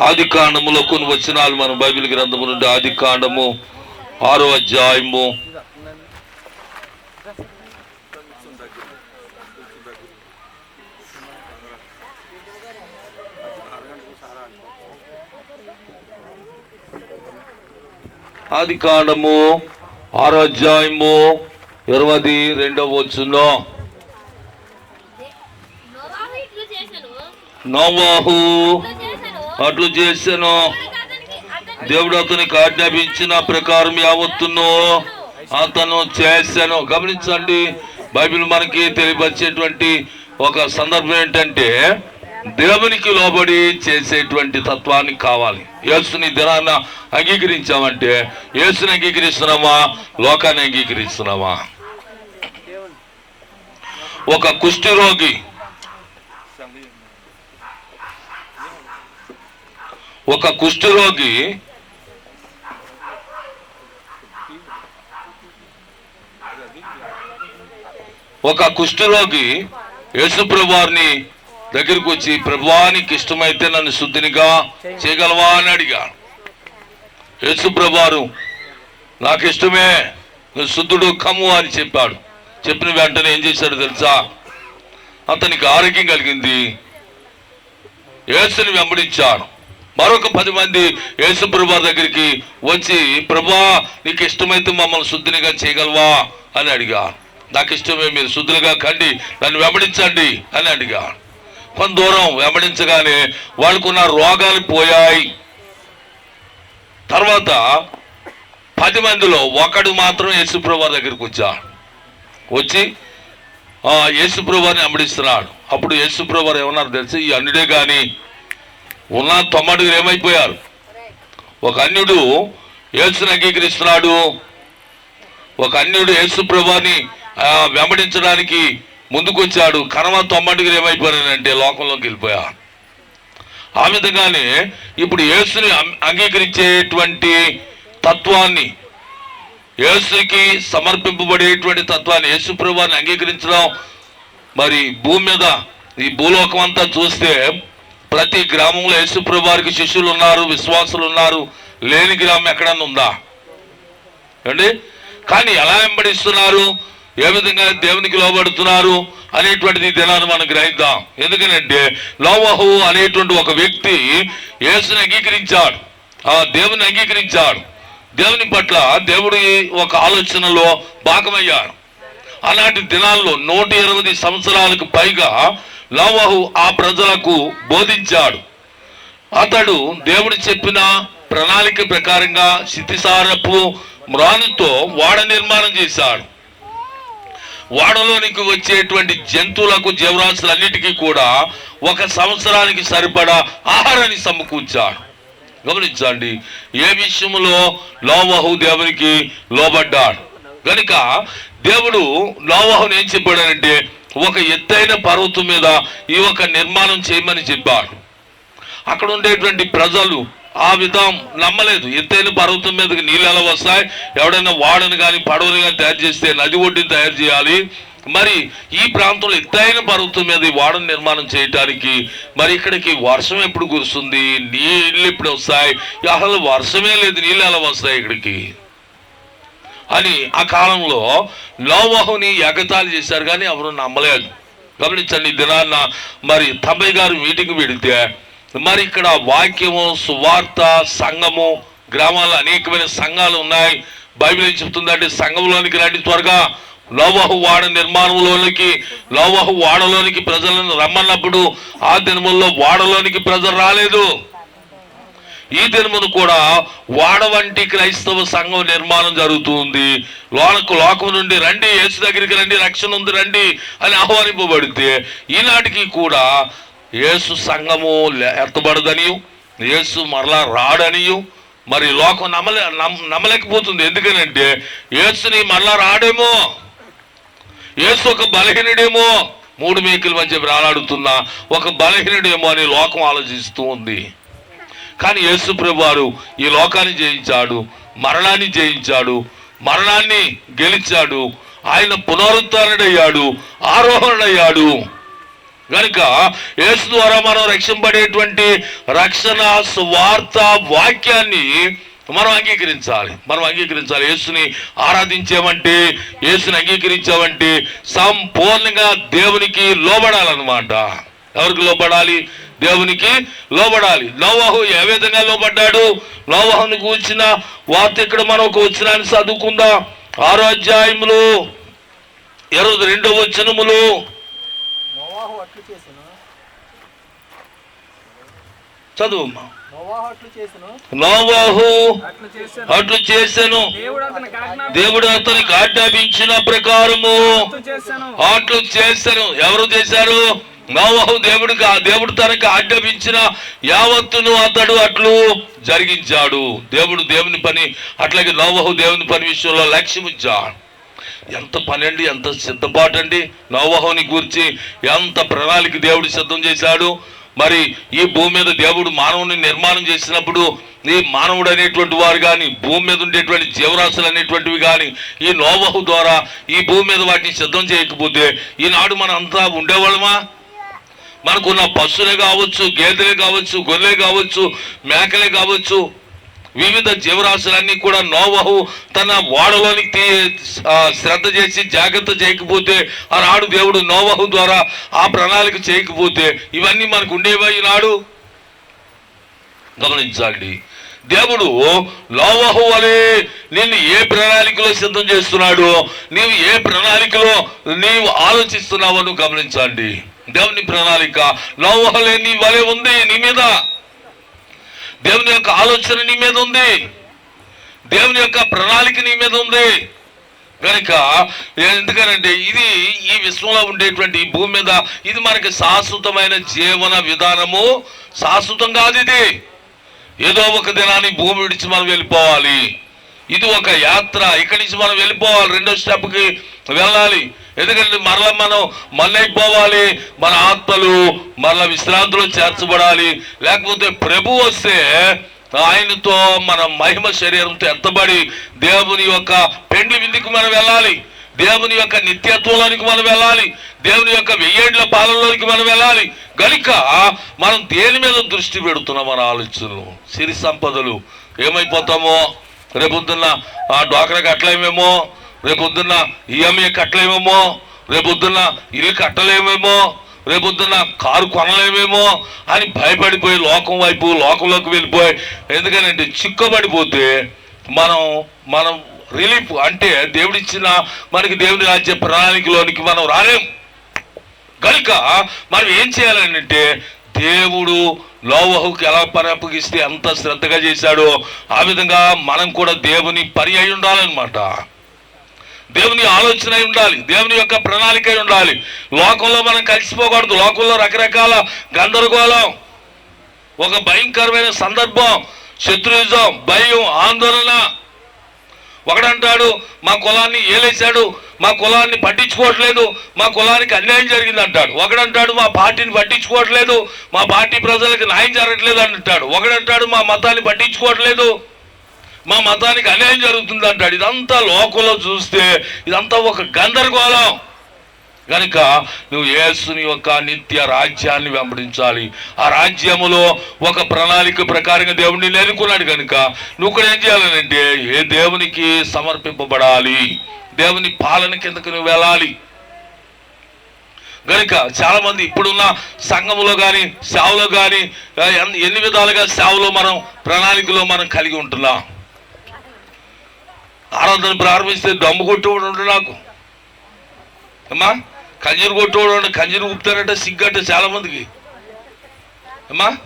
ఆది కాండములో కొన్ని వచనాలు మన బైబిల్ గ్రంథము నుండి ఆది కాండము ఆరో అధ్యాయము. ఆది కాండము ఆరో అధ్యాయము ఇరవై రెండవ వచ్చును నోవాహు అట్లు చేశాను. దేవుడు అతనికి- ఆజ్ఞాపించిన ప్రకారం యావత్తును అతను చేశాను. గమనించండి బైబిల్ మనకి తెలియపరిచేటువంటి ఒక సందర్భం ఏంటంటే దేవునికి లోబడి చేసేటువంటి తత్వానికి కావాలి. యేసుని దినాన్న అంగీకరించామంటే యేసుని అంగీకరిస్తున్నామా? లోకాన్ని అంగీకరిస్తున్నామా? ఒక కుష్టి రోగి ఒక కుష్ఠరోగి ఒక కుష్ఠరోగి యేసుప్రభువారిని దగ్గరకు దగ్గరికి వచ్చి ప్రభువానికి ఇష్టమైతే నన్ను శుద్ధినిగా చేయగలవా? అని అడిగాడు. యేసుప్రభువారు నాకు ఇష్టమే నువ్వు శుద్ధుడు కమ్ము అని చెప్పాడు. చెప్పిన వెంటనే ఏం చేశాడు తెలుసా? అతనికి ఆరోగ్యం కలిగింది. యేసుని వెంబడించాడు. మరొక పది మంది యేసు ప్రభా దగ్గరికి వచ్చి ప్రభా నీకు ఇష్టమైతే మమ్మల్ని శుద్ధినిగా చేయగలవా? అని అడిగా. నాకు ఇష్టమే మీరు శుద్ధులుగా కండి నన్ను వెంబడించండి. అని అడిగా. కొంత దూరం వెంబడించగానే వాళ్ళకున్న రోగాలు పోయాయి. తర్వాత పది మందిలో ఒకడు మాత్రం యేసుప్రభు దగ్గరికి వచ్చాడు వచ్చి ఆ యేసుప్రభుని వెంబడిస్తున్నాడు. అప్పుడు యేసుప్రభు ఏమన్నారు తెలిసి? ఈ అన్నిడే కానీ ఉన్న తొమ్మిదిగురు ఏమైపోయారు? ఒక అన్యుడు యేసుని అంగీకరిస్తున్నాడు. ఒక అన్యుడు యేసు ప్రభాని వెంబడించడానికి ముందుకొచ్చాడు. కనవ తొమ్మిదిగురు ఏమైపోయారంటే లోకంలోకి వెళ్ళిపోయారు ఆ విధంగానే ఇప్పుడు యేసుని అం- అంగీకరించేటువంటి తత్వాన్ని యేసుకి సమర్పింపబడేటువంటి తత్వాన్ని యేసు ప్రభాన్ని అంగీకరించడం మరి భూమి మీద ఈ భూలోకం అంతా చూస్తే ప్రతి గ్రామంలో యేసుప్రభు వారికి శిష్యులు ఉన్నారు విశ్వాసులు ఉన్నారు లేని గ్రామం ఎక్కడన్నా ఉందా? అండి కానీ ఎలా వెంబడిస్తున్నారు? ఏ విధంగా దేవునికి లోబడుతున్నారు అనేటువంటిది దినాన్ని మనం గ్రహిద్దాం. ఎందుకనంటే లోవహు అనేటువంటి ఒక వ్యక్తి యేసుని అంగీకరించాడు. ఆ దేవుని అంగీకరించాడు. దేవుని పట్ల దేవుడి ఒక ఆలోచనలో భాగమయ్యాడు. అలాంటి దినాల్లో నూట ఇరవై సంవత్సరాలకు పైగా లోవహు ఆ ప్రజలకు బోధించాడు. అతడు దేవుడు చెప్పిన ప్రణాళిక ప్రకారంగా శితిసారపు మ్రానుతో వాడ నిర్మాణం చేశాడు. వాడలోనికి వచ్చేటువంటి జంతువులకు జీవరాశులన్నిటికీ కూడా ఒక సంవత్సరానికి సరిపడా ఆహారాన్ని సమకూర్చాడు. గమనించండి ఏ విషయంలో లోవహు దేవునికి లోబడ్డాడు? కనుక దేవుడు లోవహుని ఏం చెప్పాడంటే ఒక ఎత్తైన పర్వతం మీద ఈ ఒక నిర్మాణం చేయమని చెప్పాడు. అక్కడ ఉండేటువంటి ప్రజలు ఆ విధం నమ్మలేదు. ఎత్తైన పర్వతం మీదకి నీళ్ళు ఎలా వస్తాయి? ఎవడైనా వాడని కానీ పడవని కానీ తయారు చేస్తే నది ఒడ్డుని తయారు చేయాలి. మరి ఈ ప్రాంతంలో ఎత్తైన పర్వతం మీద ఈ వాడని నిర్మాణం చేయటానికి మరి ఇక్కడికి వర్షం ఎప్పుడు కురుస్తుంది? నీళ్ళు ఎప్పుడు వస్తాయి? అసలు వర్షమే లేదు. నీళ్ళు ఎలా వస్తాయి ఇక్కడికి? అని ఆ కాలంలో లోవహుని ఎగతాళి చేశారు కానీ ఎవరు నమ్మలేదు. గమనించండి ఈ దినాన్న మరి తమ్మయ్య గారు మీటింగ్ పెడితే మరి ఇక్కడ వాక్యము సువార్త సంఘము గ్రామాల్లో అనేకమైన సంఘాలు ఉన్నాయి. బైబిల్ ఏం చెప్తుందంటే సంఘంలోనికి రండి త్వరగా. లోవహు వాడ నిర్మాణంలోనికి లోవహు వాడలోనికి ప్రజలను రమ్మన్నప్పుడు ఆ దినముల్లో వాడలోనికి ప్రజలు రాలేదు. ఈ దినమును కూడా వాడ వంటి క్రైస్తవ సంఘం నిర్మాణం జరుగుతుంది. లోనకు లోకం నుండి రండి యేసు దగ్గరికి రండి రక్షణ ఉంది రండి అని ఆహ్వానింపబడితే ఈనాటికి కూడా యేసు సంఘము లే- ఎత్తబడదనియు యేసు మరలా రాడనియు మరి లోకం నమ్మలే నమ్మలేకపోతుంది. ఎందుకనంటే యేసుని మరలా రాడేమో యేసు ఒక బలహీనుడేమో మూడు మేకుల మధ్య రాలాడుతున్న ఒక బలహీనుడేమో అని లోకం ఆలోచిస్తూ ఉంది. కానీ యేసు వారు ఈ లోకాన్ని జయించాడు మరణాన్ని జయించాడు మరణాన్ని గెలిచాడు ఆయన పునరుద్ధరణయ్యాడు ఆరోహణయ్యాడు కనుక యేసు ద్వారా మనం రక్షింపడేటువంటి రక్షణ స్వార్థ వాక్యాన్ని మనం అంగీకరించాలి. మనం అంగీకరించాలి. యేసుని ఆరాధించామంటే యేసుని అంగీకరించామంటే సంపూర్ణంగా దేవునికి లోబడాలన్నమాట. ఎవరికి లోబడాలి? దేవునికి లోబడాలి. నోవాహు ఏ విధంగా లోబడ్డాడు? నోవాహుని కూర్చిన వార్త ఇక్కడ మనం ఒక వచ్చినాన్ని చదువుకుందాం. ఆరో అధ్యాయములు ఇరవై రెండో వచనములు. చదువమ్మా. నోవాహు అట్లు చేసెను. దేవుడు అతనికి ఆజ్ఞాపించిన ప్రకారము చేశాను అట్లు చేశాను ఎవరు చేశారు? నోవహు దేవుడికి ఆ దేవుడు తనకు ఆజ్ఞాపించిన యావత్తును అతడు అట్లు జరిగించాడు. దేవుడు దేవుని పని అట్లాగే నోవహు దేవుని పని విషయంలో లక్ష్యం ఇచ్చాడు ఎంత పని అండి ఎంత సిద్ధపాటు అండి. నోవహుని గురించి ఎంత ప్రణాళిక దేవుడు సిద్ధం చేశాడు. మరి ఈ భూమి మీద దేవుడు మానవుని నిర్మాణం చేసినప్పుడు ఈ మానవుడు అనేటువంటి వారు కానీ భూమి మీద ఉండేటువంటి జీవరాశులు అనేటువంటివి కానీ ఈ నోవహు ద్వారా ఈ భూమి మీద వాటిని సిద్ధం చేయకపోతే ఈనాడు మనం అంతా ఉండేవాళ్ళమా? మనకున్న పశువులే కావచ్చు గేదెలే కావచ్చు గొర్రెలే కావచ్చు మేకలే కావచ్చు వివిధ జీవరాశులన్నీ కూడా నోవహు తన ఓడలోనికి శ్రద్ధ చేసి జాగ్రత్త చేయకపోతే ఆనాడు దేవుడు నోవహు ద్వారా ఆ ప్రణాళిక చేయకపోతే ఇవన్నీ మనకు ఉండేవా ఈనాడు? గమనించండి దేవుడు లోవహు అనే నిన్ను ఏ ప్రణాళికలో సిద్ధం చేస్తున్నాడు నీవు ఏ ప్రణాళికలో నీవు ఆలోచిస్తున్నావో గమనించండి దేవుని ప్రణాళిక లోహలే నీ వలె ఉంది నీ మీద. దేవుని యొక్క ఆలోచన నీ మీద ఉంది. దేవుని యొక్క ప్రణాళిక నీ మీద ఉంది. కనుక ఎందుకనంటే ఇది ఈ విశ్వంలో ఉండేటువంటి భూమి మీద ఇది మనకి శాశ్వతమైన జీవన విధానము. శాశ్వతం కాదు ఇది. ఏదో ఒక దినాన్ని భూమి విడిచి మనం వెళ్ళిపోవాలి. ఇది ఒక యాత్ర. ఇక్కడి నుంచి మనం వెళ్ళిపోవాలి. రెండో స్టెప్కి వెళ్ళాలి. ఎందుకంటే మరలా మనం మళ్ళైపోవాలి. మన ఆత్మలు మరల విశ్రాంతిలో చేర్చబడాలి. లేకపోతే ప్రభు వస్తే ఆయనతో మన మహిమ శరీరంతో ఎత్తబడి దేవుని యొక్క పెండ్లి విందుకు మనం వెళ్ళాలి. దేవుని యొక్క నిత్యత్వంలోనికి మనం వెళ్ళాలి. దేవుని యొక్క వెయ్యేండ్ల పాలనలోనికి మనం వెళ్ళాలి. గనుక మనం దేని మీద దృష్టి పెడుతున్నాం మన ఆలోచనలు సిరి సంపదలు ఏమైపోతామో? రేపొద్దున్న ఆ డ్వాక్రా కట్టలేమేమో రేపొద్దున్న ఈఎంఐ కట్టలేమేమో రేపొద్దున్న ఇల్లు కట్టలేమేమో రేపొద్దున్న కారు కొనలేమేమో అని భయపడిపోయి లోకం వైపు లోకంలోకి వెళ్ళిపోయి ఎందుకనంటే చిక్కబడిపోతే మనం మనం రిలీఫ్ అంటే దేవుడిచ్చిన మనకి దేవుని రాజ్య ప్రణాళికలోనికి మనం రాలేం. కనుక మనం ఏం చేయాలంటే దేవుడు లోవహుకి ఎలా పని అప్పగిస్తే ఎంత శ్రద్ధగా చేశాడో ఆ విధంగా మనం కూడా దేవుని పని అయి ఉండాలన్నమాట. దేవుని ఆలోచన అయి ఉండాలి. దేవుని యొక్క ప్రణాళిక అయి ఉండాలి. లోకంలో మనం కలిసిపోకూడదు. లోకంలో రకరకాల గందరగోళం ఒక భయంకరమైన సందర్భం శత్రుయుజం భయం ఆందోళన ఒకడంటాడు మా కులాన్ని ఏలేశాడు మా కులాన్ని పట్టించుకోవట్లేదు మా కులానికి అన్యాయం జరిగింది అంటాడు ఒకడంటాడు మా పార్టీని పట్టించుకోవట్లేదు మా పార్టీ ప్రజలకు న్యాయం జరగట్లేదు అంటాడు. ఒకడంటాడు మా మతాన్ని పట్టించుకోవట్లేదు మా మతానికి అన్యాయం జరుగుతుంది అంటాడు ఇదంతా లోకంలో చూస్తే ఇదంతా ఒక గందరగోళం. కనుక నువ్వు యేసుని యొక్క నిత్య రాజ్యాన్ని వెంబడించాలి. ఆ రాజ్యములో ఒక ప్రణాళిక ప్రకారంగా దేవుడిని నేర్చుకున్నాడు కనుక నువ్వు కూడా ఏం చేయాలనంటే ఏ దేవునికి సమర్పింపబడాలి. దేవుని పాలన కిందకు నువ్వు వెళ్ళాలి. గనుక చాలా మంది ఇప్పుడున్న సంఘములో కానీ సేవలో కానీ ఎన్ని- విధాలుగా సేవలో మనం ప్రణాళికలో మనం కలిగి ఉంటున్నాం? ఆరాధన ప్రారంభిస్తే దమ్ము కొట్టు నాకు. అమ్మా కంజీరు కొట్టేవాడు ఉండు. కంజీరు ఊపుతారంటే సిగ్గంట చాలా మందికి. అమ్మా?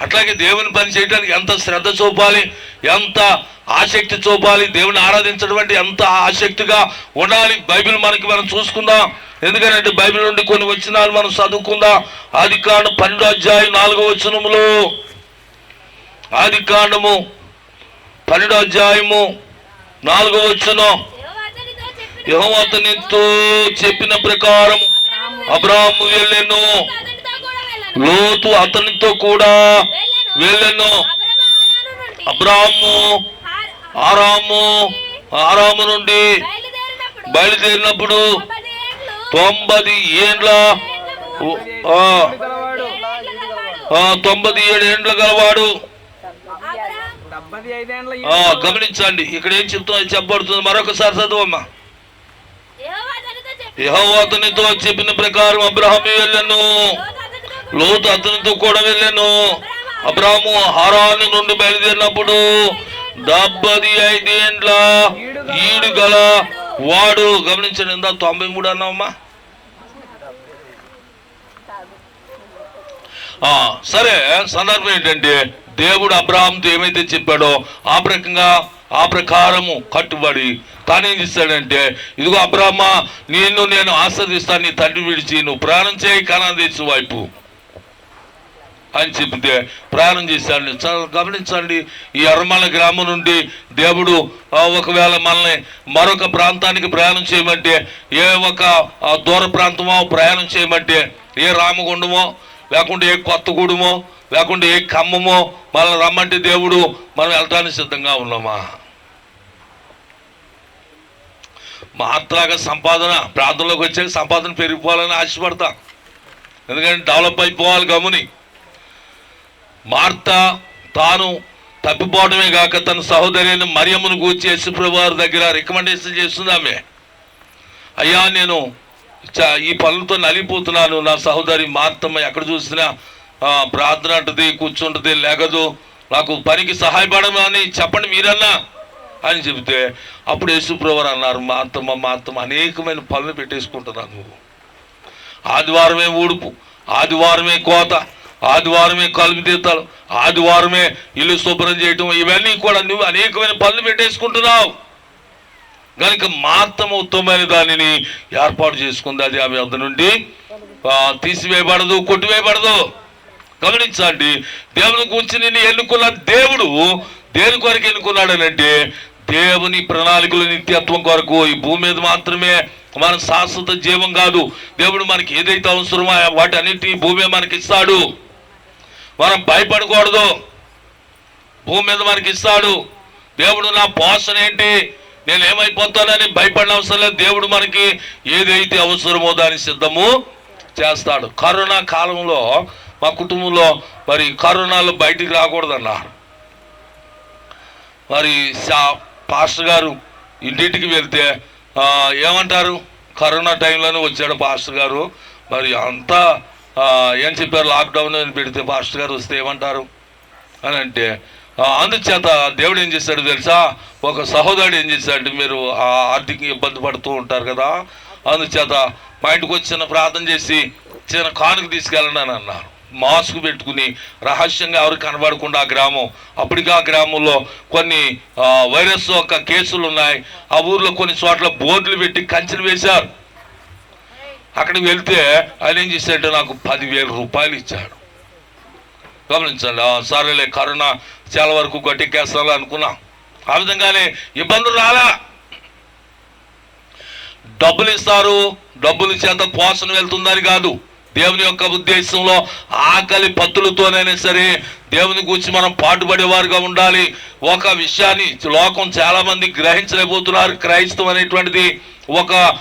అట్లాగే దేవుని పని చేయడానికి ఎంత శ్రద్ధ చూపాలి ఎంత ఆసక్తి చూపాలి దేవుని ఆరాధించడం అంటే ఎంత ఆసక్తిగా ఉండాలి బైబిల్ మనకి మనం చూసుకుందాం. ఎందుకంటే బైబిల్ నుండి కొన్ని వచనాలు మనం చదువుకుందాం. ఆది కాండం పన్నెండు అధ్యాయం నాలుగో వచనములో. ఆది కాండము పన్నెండు అధ్యాయము నాలుగో వచనం. యెహోవా అతనితో చెప్పిన ప్రకారం అబ్రాహాము వెళ్ళెను లోతు అతనితో కూడా వెళ్ళెను అబ్రహము ఆరాము ఆరాము నుండి బయలుదేరినప్పుడు బయలుదేరినప్పుడు తొంభై ఏండ్లు తొంభది ఏండ్ల ఆ, గలవాడు ఏడేండ్ల గలవాడు. ఆ, తొంభై ఏడు ఏండ్ల గలవాడు. గమనించండి ఇక్కడ ఏం చెప్తుందో చెప్పబడుతుంది మరొకసారి చదువమ్మా యహో అతనితో చెప్పిన ప్రకారం అబ్రహం వెళ్ళాను. లోతు అతనితో కూడా వెళ్ళాను. అబ్రాహము హారాను నుండి బయలుదేరినప్పుడు డెబ్బది ఐదేండ్ల ఈడు గల వాడు గమనించండి ఇందా తొంభై మూడు అన్నావమ్మా? సరే సందర్భం ఏంటంటే దేవుడు అబ్రాహాంతో ఏమైతే చెప్పాడో ఆ ప్రకంగా ఆ ప్రకారము కట్టుబడి తానేం చేస్తాడంటే ఇదిగో అబ్రాహ్మ నిన్ను నేను ఆస్వాదిస్తాను నీ తండ్రి విడిచి నువ్వు ప్రయాణం చేయి కనాదేశం వైపు. అని చెప్తే ప్రయాణం చేశాడు గమనించండి ఈ అరమల గ్రామం నుండి దేవుడు ఒకవేళ మనల్ని మరొక ప్రాంతానికి ప్రయాణం చేయమంటే ఏ ఒక దూర ప్రాంతమో ప్రయాణం చేయమంటే ఏ రామగుండమో లేకుంటే ఏ కొత్తగూడెమో లేకుంటే ఏ ఖమ్మమో మనల్ని రమ్మంటే దేవుడు మనం వెళ్ళటానికి సిద్ధంగా ఉన్నామా? మాత్రాగా సంపాదన ప్రాంతంలోకి వచ్చాక సంపాదన పెరిగిపోవాలని ఆశపడతాం. ఎందుకంటే డెవలప్ అయిపోవాలి గమని మార్త తాను తప్పిపోవడమే కాక తన సహోదరిని మరియమ్మను గూర్చి యశుప్రభు వారి దగ్గర రికమెండేషన్ చేస్తుంది ఆమె. అయ్యా నేను ఈ పనులతో నలిగిపోతున్నాను. నా సహోదరి మార్తమ్మ ఎక్కడ చూసినా ప్రార్థన అంటది కూర్చుంటది లేగదు. నాకు పనికి సహాయపడమని చెప్పండి మీరన్నా అని చెబితే అప్పుడు యేసుప్రవర్ అన్నారు మా అత్తమ్మ మా అత్తమ్మ అనేకమైన పనులు పెట్టేసుకుంటున్నాను నువ్వు. ఆదివారమే ఊడుపు ఆదివారమే కోత ఆదివారమే కలుపు తీర్థాలు ఆదివారమే ఇల్లు శుభ్రం చేయటం ఇవన్నీ కూడా నువ్వు అనేకమైన పనులు పెట్టేసుకుంటున్నావు. కనుక మాత్రం ఉత్తమమైన దానిని ఏర్పాటు చేసుకుంది అది ఆమె అంత నుండి. తీసివేయబడదు కొట్టివేయబడదు. గమనించండి దేవుని గురించి నిన్ను ఎన్నుకున్న దేవుడు దేని కొరకు ఎన్నుకున్నాడనంటే దేవుని ప్రణాళికలు నిత్యత్వం కొరకు ఈ భూమి మీద మాత్రమే మన శాశ్వత జీవం కాదు. దేవుడు మనకి ఏదైతే అవసరమో వాటి అన్నిటి భూమి మనకి ఇస్తాడు. మనం భయపడకూడదు. భూమి మీద మనకి ఇస్తాడు. దేవుడు నా పోషణ ఏంటి? నేను ఏమైపోతానని భయపడిన అవసరం లేదు. దేవుడు మనకి ఏదైతే అవసరమో దాని సిద్ధము చేస్తాడు. కరోనా కాలంలో మా కుటుంబంలో మరి కరోనాలో బయటికి రాకూడదన్నారు మరి పాస్టర్ గారు ఇంటింటికి వెళ్తే ఏమంటారు? కరోనా టైంలోనే వచ్చాడు పాస్టర్ గారు. మరి అంతా ఏం చెప్పారు? లాక్డౌన్ అని పెడితే పాస్టర్ గారు వస్తే ఏమంటారు? అని అంటే అందుచేత దేవుడు ఏం చేశాడు తెలుసా? ఒక సహోదరుడు ఏం చేశాడు మీరు ఆ ఆర్థిక ఇబ్బంది పడుతూ ఉంటారు కదా అందుచేత మా ఇంటికి వచ్చి చిన్న ప్రార్థన చేసి చిన్న కానుక తీసుకెళ్ళండి అని అన్నారు. మాస్క్ పెట్టుకుని రహస్యంగా ఎవరు కనబడకుండా ఆ గ్రామం. అప్పటికి ఆ గ్రామంలో కొన్ని వైరస్ యొక్క కేసులు ఉన్నాయి. ఆ ఊర్లో కొన్ని చోట్ల బోర్డులు పెట్టి కంచెలు వేశారు. అక్కడికి వెళ్తే ఆయన ఏం చేశాడు నాకు పదివేల రూపాయలు ఇచ్చాడు. గమనించండి. సరేలే కరోనా చాలా వరకు గట్టెక్కేస్తాను అనుకున్నాం. ఆ విధంగానే ఇబ్బందులు రాలా. డబ్బులు ఇస్తారు డబ్బులు చేత పోషణ వెళ్తుందని కాదు. దేవుని యొక్క ఉద్దేశంలో ఆకలి పత్తులతోనైనా సరే దేవుని గురించి మనం పాటుపడేవారుగా ఉండాలి. ఒక విషయాన్ని లోకం చాలామంది గ్రహించలేకపోతున్నారు. క్రైస్తవం అనేటువంటిది ఒక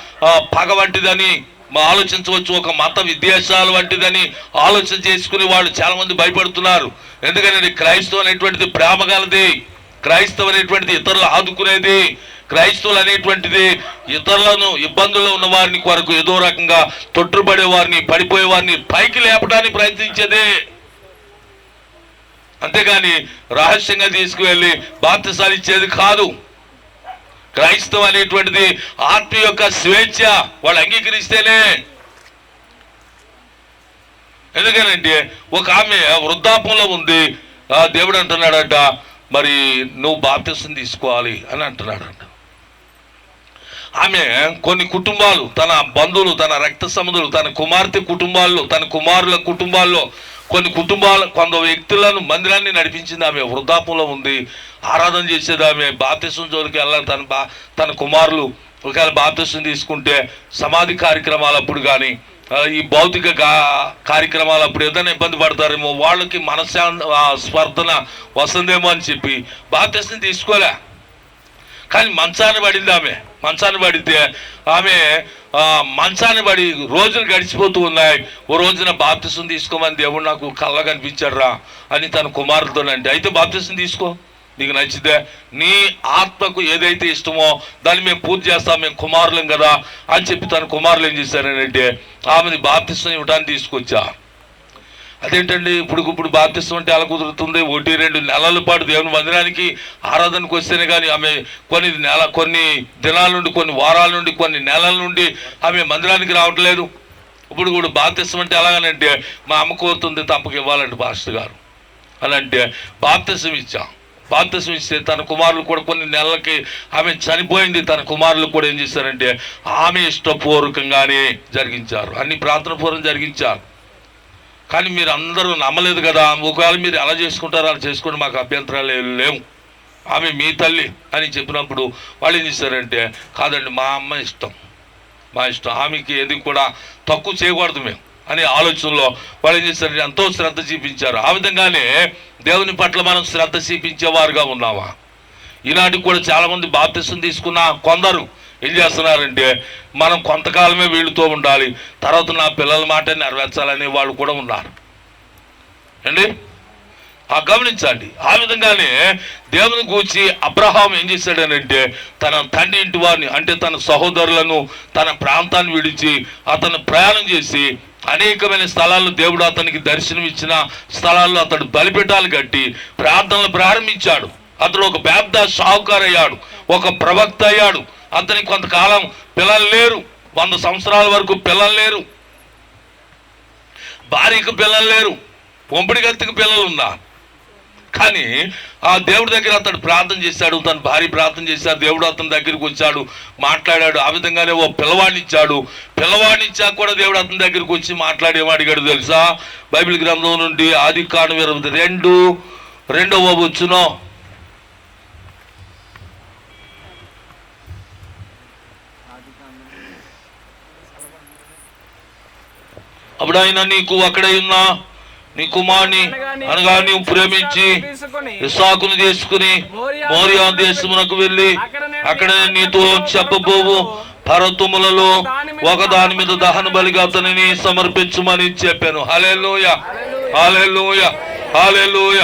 పగ వంటిదని ఆలోచించవచ్చు ఒక మత విద్వేషాలు వంటిదని ఆలోచన చేసుకుని వాళ్ళు చాలా మంది భయపడుతున్నారు. ఎందుకంటే క్రైస్తవం అనేటువంటిది ప్రేమ గలది క్రైస్తవం అనేటువంటిది ఇతరులు ఆదుకునేది క్రైస్తవులు అనేటువంటిది ఇతరులను ఇబ్బందుల్లో ఉన్న వారిని కొరకు ఏదో రకంగా తొట్టుపడే వారిని పడిపోయే వారిని పైకి లేపడానికి ప్రయత్నించేదే. అంతేగాని రహస్యంగా తీసుకువెళ్ళి బాప్తిసాలు ఇచ్చేది కాదు. క్రైస్తవం అనేటువంటిది ఆత్మ యొక్క స్వేచ్ఛ. వాళ్ళు అంగీకరిస్తేనే. ఎందుకనంటే ఒక ఆమె వృద్ధాపంలో ఉంది. దేవుడు అంటున్నాడట మరి నువ్వు బాప్తిసం తీసుకోవాలి అని అంటున్నాడంట. ఆమె కొన్ని కుటుంబాలు తన బంధువులు తన రక్త సంబంధులు తన కుమార్తె కుటుంబాల్లో తన కుమారుల కుటుంబాల్లో కొన్ని కుటుంబాల కొంత వ్యక్తులను మందిరాన్ని నడిపించింది ఆమె. వృద్ధాపంలో ఉంది. ఆరాధన చేసేది ఆమె. బాప్తిసం జోలికి వెళ్ళాలి. తన బా తన కుమారులు ఒకవేళ బాప్తిసం తీసుకుంటే సమాధి కార్యక్రమాలప్పుడు కానీ ఈ భౌతిక కార్యక్రమాలు అప్పుడు ఏదైనా ఇబ్బంది పడతారేమో. వాళ్ళకి మనశ్శా స్పర్ధన వస్తుందేమో అని చెప్పి బాప్తిసం తీసుకోలే. కానీ మంచాన్ని పడింది ఆమె. మంచాన్ని పడితే ఆమె మంచాన మంచాన్ని పడి రోజులు గడిచిపోతూ ఉన్నాయి. ఓ రోజున బాప్తిసం తీసుకోమని దేవుడు నాకు కళ్ళ కనిపించాడురా అని తన కుమారులతోనంటే అయితే బాప్తిసం తీసుకో. నీకు నచ్చితే నీ ఆత్మకు ఏదైతే ఇష్టమో దాన్ని మేము పూర్తి చేస్తాం. మేము కుమారులం కదా అని చెప్పి తన కుమారులు ఏం చేశారనంటే ఆమెని బాప్తిసం ఇవ్వడానికి తీసుకొచ్చా. అదేంటండి ఇప్పుడు ఇప్పుడు బాప్తిస్తం అంటే ఎలా కుదురుతుంది ఒకటి రెండు నెలల పాటు దేవుని మందిరానికి ఆరాధనకు వస్తేనే కానీ ఆమె కొన్ని నెల కొన్ని దినాల నుండి కొన్ని వారాల నుండి కొన్ని నెలల నుండి ఆమె మందిరానికి రావట్లేదు. ఇప్పుడు కూడా బాప్తిస్తం అంటే ఎలాగనంటే మా అమ్మ కోరుతుంది తప్పకి ఇవ్వాలంటే పాస్టర్ గారు. అని అంటే బాప్తిసం ఇచ్చాం. బాప్తిసం ఇస్తే తన కుమారులు కూడా కొన్ని నెలలకి ఆమె చనిపోయింది తన కుమారులు కూడా ఏం చేశారంటే ఆమె ఇష్టపూర్వకంగానే జరిగించారు. అన్ని ప్రార్థనపూర్వం జరిగించారు. కానీ మీరు అందరూ నమ్మలేదు కదా. ఒకవేళ మీరు ఎలా చేసుకుంటారో అలా చేసుకోండి. మాకు అభ్యంతరాలు లేవు. ఆమె మీ తల్లి అని చెప్పినప్పుడు వాళ్ళు ఏం చేశారంటే కాదండి మా అమ్మ ఇష్టం. మా ఇష్టం. ఆమెకి ఏది కూడా తక్కువ చేయకూడదు మేము అనే ఆలోచనలో వాళ్ళు ఏం చేశారంటే ఎంతో శ్రద్ధ చూపించారు. ఆ విధంగానే దేవుని పట్ల మనం శ్రద్ధ చూపించేవారుగా ఉన్నామా ఈనాటికి కూడా చాలామంది బాప్తిసం తీసుకున్న కొందరు ఏం చేస్తున్నారంటే మనం కొంతకాలమే వీళ్ళతో ఉండాలి తర్వాత నా పిల్లల మాట నెరవేర్చాలనే వాళ్ళు కూడా ఉన్నారు. అండి ఆ గమనించండి ఆ విధంగానే దేవుని గూర్చి అబ్రహాం ఏం చేశాడనంటే తన తండ్రి ఇంటి వారిని అంటే తన సహోదరులను తన ప్రాంతాన్ని విడిచి అతను ప్రయాణం చేసి అనేకమైన స్థలాల్లో దేవుడు అతనికి దర్శనం ఇచ్చిన స్థలాల్లో అతడు బలిపెట్టాలు కట్టి ప్రార్థనలు ప్రారంభించాడు. అతడు ఒక పెద్ద షావుకారు అయ్యాడు ఒక ప్రవక్త అయ్యాడు. అతనికి కొంతకాలం పిల్లలు లేరు. వంద సంవత్సరాల వరకు పిల్లలు లేరు. భార్యకు పిల్లలు లేరు. పొంపిడి గతికి పిల్లలు ఉందా కానీ ఆ దేవుడి దగ్గర అతడు ప్రార్థన చేశాడు తన భార్య ప్రార్థన చేశాడు దేవుడు అతని దగ్గరికి వచ్చాడు మాట్లాడాడు. ఆ విధంగానే ఓ పిల్లవాడినిచ్చాడు పిల్లవాడినిచ్చాక కూడా దేవుడు అతని దగ్గరికి వచ్చి మాట్లాడేమో అడిగాడు తెలుసా? బైబిల్ గ్రంథం నుండి ఆది కాను ఇరవై రెండు రెండవ వచ్చునో అప్పుడు ఆయన నీకు అక్కడే ఉన్నా నీ కుమార్ని అనగా నీవు ప్రేమించి ఇసాకును తీసుకుని మోరియా దేశమునకు వెళ్ళి అక్కడ నీతో చెప్పబోవు. పర్వతములలో ఒక దాని మీద దహన బలిగా అతనిని సమర్పించమని చెప్పాను. హలెలూయ హలెలూయ హలెలూయ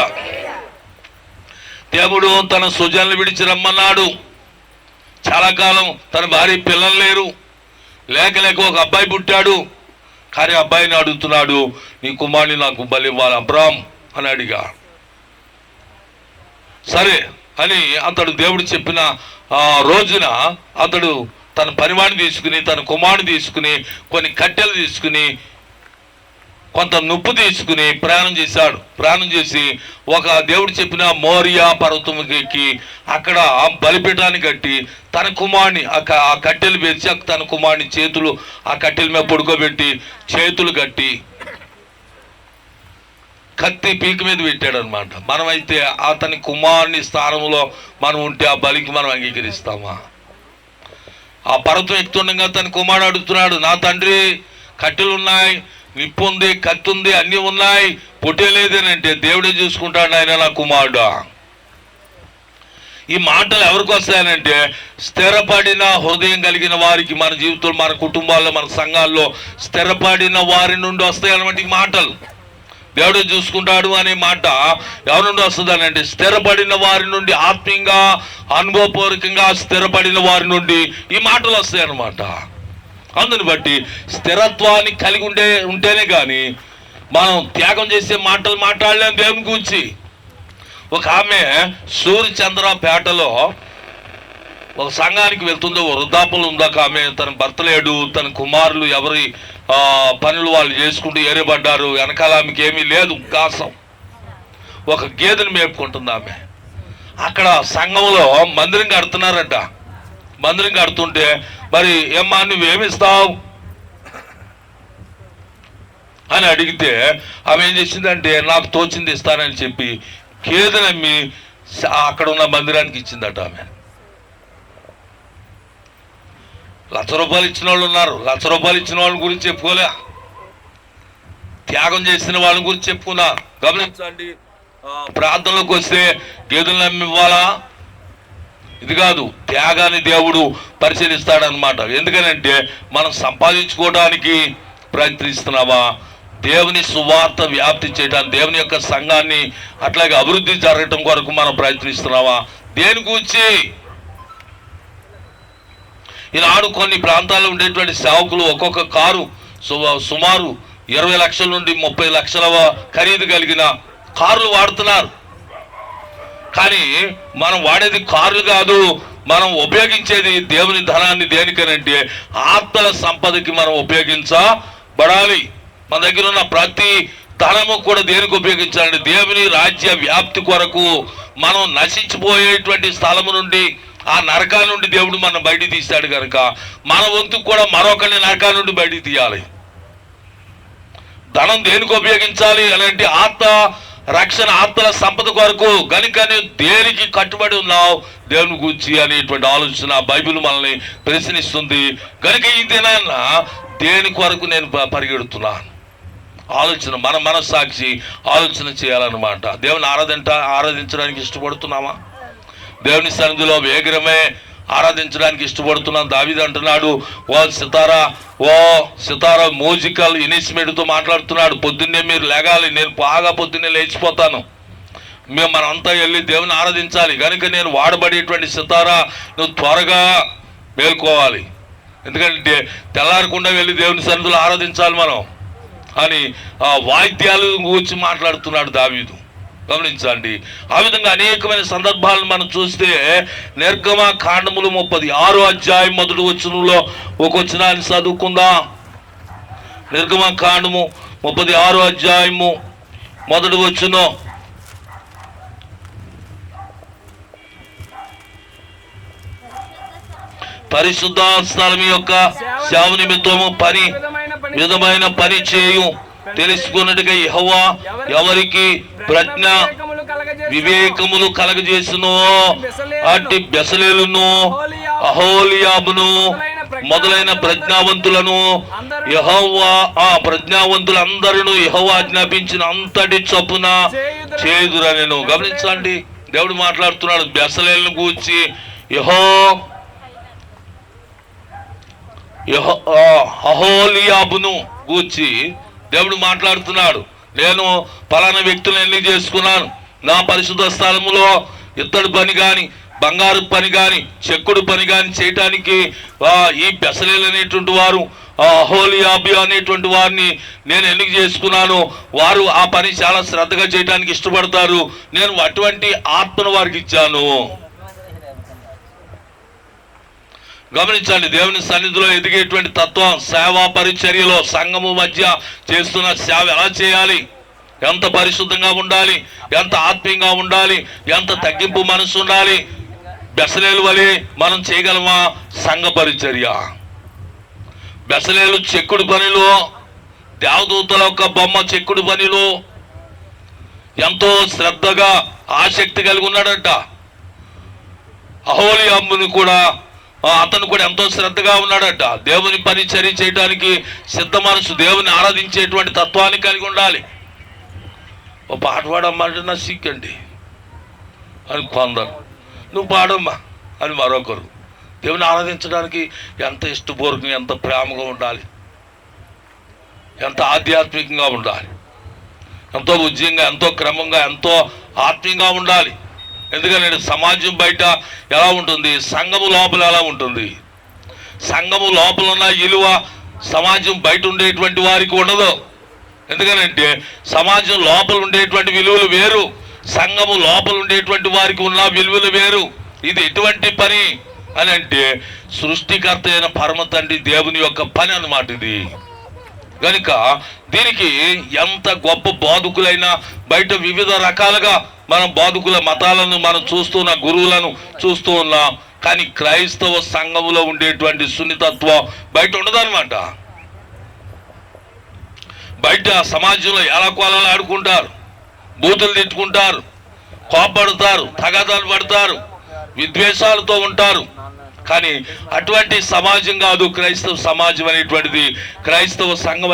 దేవుడు తన సుజన్లు విడిచి రమ్మన్నాడు. చాలా కాలం తన భార్య పిల్లలు లేరు. లేక లేక ఒక అబ్బాయి పుట్టాడు. కానీ అబ్బాయిని అడుగుతున్నాడు నీ కుమారుని నాకు బలి ఇవ్వాలి? అబ్రామ్ అని అడిగా. సరే అని అతడు దేవుడు చెప్పిన ఆ రోజున అతడు తన పనివాడిని తీసుకుని తన కుమారుని తీసుకుని కొన్ని కట్టెలు తీసుకుని కొంత నొప్పు తీసుకుని ప్రయాణం చేశాడు. ప్రయాణం చేసి ఒక దేవుడు చెప్పిన మోరియా పర్వతం ఎక్కి అక్కడ బలిపీఠాన్ని కట్టి తన కుమారుని ఆ ఆ కట్టెలు పేర్చి తన కుమారుని చేతులు ఆ కట్టెల మీద పడుకోబెట్టి చేతులు కట్టి కత్తి పీక మీద పెట్టాడు అనమాట మనమైతే అతని కుమారుని స్థానంలో మనం ఉంటే ఆ బలికి మనం అంగీకరిస్తామా? ఆ పర్వతం ఎక్కుతుండగా తన కుమారుడు అడుగుతున్నాడు నా తండ్రి కట్టెలు ఉన్నాయి నిప్పు ఉంది కత్తి ఉంది అన్నీ ఉన్నాయి. పొట్టే లేదేనంటే దేవుడే చూసుకుంటాడు ఆయన నా కుమారుడు. ఈ మాటలు ఎవరికి వస్తాయనంటే స్థిరపడిన హృదయం కలిగిన వారికి మన జీవితంలో మన కుటుంబాల్లో మన సంఘాల్లో స్థిరపడిన వారి నుండి వస్తాయి అన్నమాట ఈ మాటలు. దేవుడు చూసుకుంటాడు అనే మాట ఎవరి నుండి వస్తుంది అంటే స్థిరపడిన వారి నుండి ఆత్మీయంగా అనుభవపూర్వకంగా స్థిరపడిన వారి నుండి ఈ మాటలు వస్తాయి అన్నమాట అందుని బట్టి స్థిరత్వాన్ని కలిగి ఉండే ఉంటేనే కానీ మనం త్యాగం చేసే మాటలు మాట్లాడలేం దేవుని గురించి. ఒక ఆమె సూర్యచంద్రపేటలో ఒక సంఘానికి వెళ్తుందో ఒక వృద్ధాపలు ఉందాక ఆమె తన భర్త లేడు తన కుమారులు ఎవరి పనులు వాళ్ళు చేసుకుంటూ ఏరబడ్డారు వెనకాల ఆమెకి ఏమీ లేదు కాసం ఒక గేదెను మేపుకుంటుంది ఆమె. అక్కడ సంఘంలో మందిరం కడుతున్నారట. మందిరం కడుతుంటే మరి ఏమ్మా నువ్వేమిస్తావు? అని అడిగితే ఆమె ఏం చేసిందంటే నాకు తోచింది ఇస్తానని చెప్పి గేదెను అమ్మి అక్కడ ఉన్న మందిరానికి ఇచ్చిందట ఆమె. లక్ష రూపాయలు ఇచ్చిన వాళ్ళు ఉన్నారు. లక్ష రూపాయలు ఇచ్చిన వాళ్ళ గురించి చెప్పుకోలే. త్యాగం చేసిన వాళ్ళ గురించి చెప్పుకున్నా. గమనించండి. ప్రార్థనలోకి వస్తే గేదెలను అమ్మి ఇవ్వాలా? ఇది కాదు త్యాగాన్ని దేవుడు పరిశీలిస్తాడనమాట ఎందుకనంటే మనం సంపాదించుకోవడానికి ప్రయత్నిస్తున్నావా దేవుని సువార్త వ్యాప్తి చేయడానికి దేవుని యొక్క సంఘాన్ని అట్లాగే అభివృద్ధి జరగటం కొరకు మనం ప్రయత్నిస్తున్నావా దేని గురించి? ఈనాడు కొన్ని ప్రాంతాల్లో ఉండేటువంటి సేవకులు ఒక్కొక్క కారు సుమారు ఇరవై లక్షల నుండి ముప్పై లక్షల ఖరీదు కలిగిన కార్లు వాడుతున్నారు. కానీ మనం వాడేది కార్లు కాదు మనం ఉపయోగించేది దేవుని ధనాన్ని దేనికనంటే ఆత్మల సంపదకి మనం ఉపయోగించబడాలి మన దగ్గర ఉన్న ప్రతి ధనము కూడా దేనికి ఉపయోగించాలంటే దేవుని రాజ్య వ్యాప్తి కొరకు మనం నశించిపోయేటువంటి స్థలము నుండి ఆ నరకా నుండి దేవుడు మనం బయటికి తీశాడు కనుక మన వంతు కూడా మరొకరిని నరకా నుండి బయటికి తీయాలి. ధనం దేనికి ఉపయోగించాలి? అలాంటి ఆత్మ రక్షణ ఆత్మల సంపద కొరకు గనుక నేను దేనికి కట్టుబడి ఉన్నావు? దేవుని గురించి అనేటువంటి ఆలోచన బైబిల్ మనల్ని ప్రశ్నిస్తుంది. గనుక ఈ దినాన్న దేని కొరకు నేను ప- పరిగెడుతున్నాను? ఆలోచన మన మనస్సాక్షి ఆలోచన చేయాలన్నమాట. దేవుని ఆరాధంట ఆరాధించడానికి ఇష్టపడుతున్నామా దేవుని సన్నిధిలో వేగరమే ఆరాధించడానికి ఇష్టపడుతున్నాను దావిది అంటున్నాడు ఓ సితారా ఓ సితారా మ్యూజికల్ ఇన్స్ట్రుమెంట్తో మాట్లాడుతున్నాడు. పొద్దున్నే మీరు లేగాలి నేను బాగా పొద్దున్నే లేచిపోతాను. మేము మనంతా వెళ్ళి దేవుని ఆరాధించాలి. కనుక నేను వాడబడేటువంటి సితారా నువ్వు త్వరగా మేల్కోవాలి. ఎందుకంటే తెల్లారకుండా వెళ్ళి దేవుని సన్నిధిలో ఆరాధించాలి మనం. అని వాయిద్యాలు గురించి మాట్లాడుతున్నాడు దావీదు. గమనించండి ఆ విధంగా అనేకమైన సందర్భాలను మనం చూస్తే నిర్గమ కాండములు ముప్పది ఆరో అధ్యాయం మొదటి వచనంలో ఒక వచనాన్ని చదువుకుందాం. నిర్గమ కాండము ముప్పది ఆరో అధ్యాయము మొదటి వచ్చును పరిశుద్ధ స్థలం యొక్క సేవ నిమిత్తము విధమైన పని విధమైన పని చేయు తెలుసుకున్నట్టుగా యెహోవా ఎవరికి ప్రజ్ఞ వివేకములు కలగజేసును అట్టి బెసలేలును అహోలియాబును మొదలైన ప్రజ్ఞావంతులను యహోవా ఆ ప్రజ్ఞావంతులందరూ యహోవా ఆజ్ఞాపించిన అంతటి చొప్పున చేదురా నేను. గమనించండి దేవుడు మాట్లాడుతున్నాడు బెసలేలను గూర్చి యహో యహో ఆ, అహోలియాబును గూర్చి దేవుడు మాట్లాడుతున్నాడు. నేను పలానా వ్యక్తులను ఎన్ని చేసుకున్నాను. నా పరిశుద్ధ స్థలములో ఇత్తడి పని కానీ బంగారు పని కానీ చెక్కుడు పని కానీ చేయటానికి ఈ బెసలేలు అనేటువంటి వారు ఆ అహోలియాబి అనేటువంటి వారిని నేను ఎన్నిక చేసుకున్నాను. వారు ఆ పని చాలా శ్రద్ధగా చేయడానికి ఇష్టపడతారు. నేను అటువంటి ఆత్మను వారికి ఇచ్చాను. గమనించండి దేవుని సన్నిధిలో ఎదిగేటువంటి తత్వం సేవా పరిచర్యలో సంఘము మధ్య చేస్తున్న సేవ ఎలా చేయాలి? ఎంత పరిశుద్ధంగా ఉండాలి? ఎంత ఆత్మీయంగా ఉండాలి? ఎంత తగ్గింపు మనసు ఉండాలి? బెసలేలు వలె మనం చేయగలమా? సంఘ పరిచర్య. బెసలేలు చెక్కుడు పనిలో దేవదూతల యొక్క బొమ్మ చెక్కుడు పనిలో ఎంతో శ్రద్ధగా ఆసక్తి కలిగి ఉన్నాడట. అహోలి అమ్ముని కూడా అతను కూడా ఎంతో శ్రద్ధగా ఉన్నాడట. దేవుని పరిచర్య చేయడానికి సిద్ధ మనసు దేవుని ఆరాధించేటువంటి తత్వాన్ని కలిగి ఉండాలి. ఓ పాట పాడమ్మంటే నా సిక్కండి అని కొందరు. నువ్వు పాడమ్మా అని మరొకరు. దేవుని ఆరాధించడానికి ఎంత ఇష్టపూర్వకంగా ఎంత ప్రేమగా ఉండాలి. ఎంత ఆధ్యాత్మికంగా ఉండాలి. ఎంతో ఉద్యంగా ఎంతో క్రమంగా ఎంతో ఆత్మీయంగా ఉండాలి. ఎందుకంటే సమాజం బయట ఎలా ఉంటుంది? సంఘము లోపల ఎలా ఉంటుంది? సంఘము లోపల ఉన్న విలువ సమాజం బయట ఉండేటువంటి వారికి ఉండదు. ఎందుకనంటే సమాజం లోపల ఉండేటువంటి విలువలు వేరు సంఘము లోపల ఉండేటువంటి వారికి ఉన్న విలువలు వేరు. ఇది ఎటువంటి పని అని అంటే సృష్టికర్త అయిన పరమ తండ్రి దేవుని యొక్క పని అన్నమాట ఇది. కనుక దీనికి ఎంత గొప్ప బాధకులైనా బయట వివిధ రకాలుగా మనం బాధకుల మతాలను మనం చూస్తున్న గురువులను చూస్తూ ఉన్నాం. కానీ క్రైస్తవ సంఘములో ఉండేటువంటి సున్నితత్వం బయట ఉండదన్నమాట. బయట సమాజంలో ఎలాకోలాలు ఆడుకుంటారు? బూతులు తిట్టుకుంటారు కోపడతారు తగాదాలు పడతారు విద్వేషాలతో ఉంటారు. కానీ అటువంటి సమాజం కాదు క్రైస్తవ సమాజం అనేటువంటిది. క్రైస్తవ సంఘం